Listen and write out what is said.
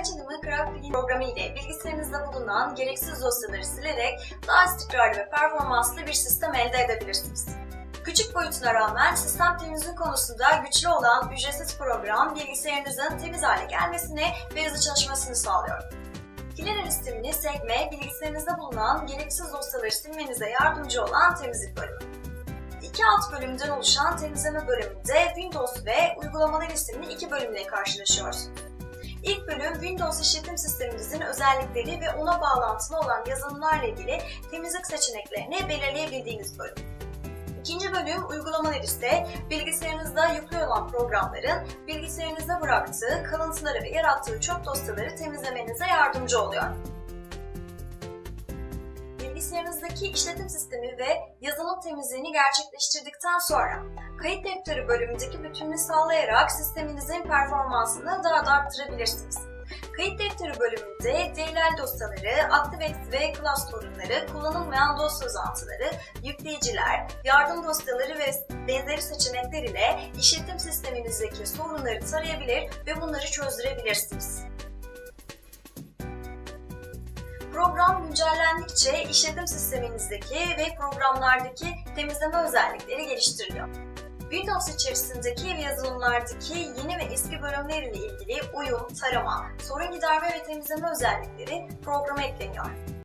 Açılımı Graph programı ile bilgisayarınızda bulunan gereksiz dosyaları silerek daha istikrarlı ve performanslı bir sistem elde edebilirsiniz. Küçük boyutuna rağmen sistem temizliği konusunda güçlü olan ücretsiz program bilgisayarınızın temiz hale gelmesini ve hızlı çalışmasını sağlıyor. Cleaner sistemini sekme, bilgisayarınızda bulunan gereksiz dosyaları silmenize yardımcı olan temizlik bölümü. İki alt bölümden oluşan temizleme bölümünde Windows ve uygulamalar isimli iki bölümle karşılaşıyorsunuz. İlk bölüm Windows işletim sisteminizin özellikleri ve ona bağlantılı olan yazılımlarla ilgili temizlik seçeneklerini belirleyebildiğiniz bölüm. İkinci bölüm uygulamalar ise bilgisayarınızda yüklü olan programların bilgisayarınızda bıraktığı kalıntıları ve yarattığı çöp dosyaları temizlemenize yardımcı oluyor. Bilgisayarınızdaki işletim sistemi ve yazılım temizliğini gerçekleştirdikten sonra kayıt defteri bölümündeki bütünlüğü sağlayarak sisteminizin performansını daha da arttırabilirsiniz. Kayıt defteri bölümünde DLL dosyaları, ActiveX ve Class torunları, kullanılmayan dosya uzantıları, yükleyiciler, yardım dosyaları ve benzeri seçenekler ile işletim sisteminizdeki sorunları tarayabilir ve bunları çözdürebilirsiniz. Program güncellendikçe işletim sisteminizdeki ve programlardaki temizleme özellikleri geliştiriliyor. Windows içerisindeki ve yazılımlardaki yeni ve eski bölümler ile ilgili uyum, tarama, sorun giderme ve temizleme özellikleri programa ekleniyor.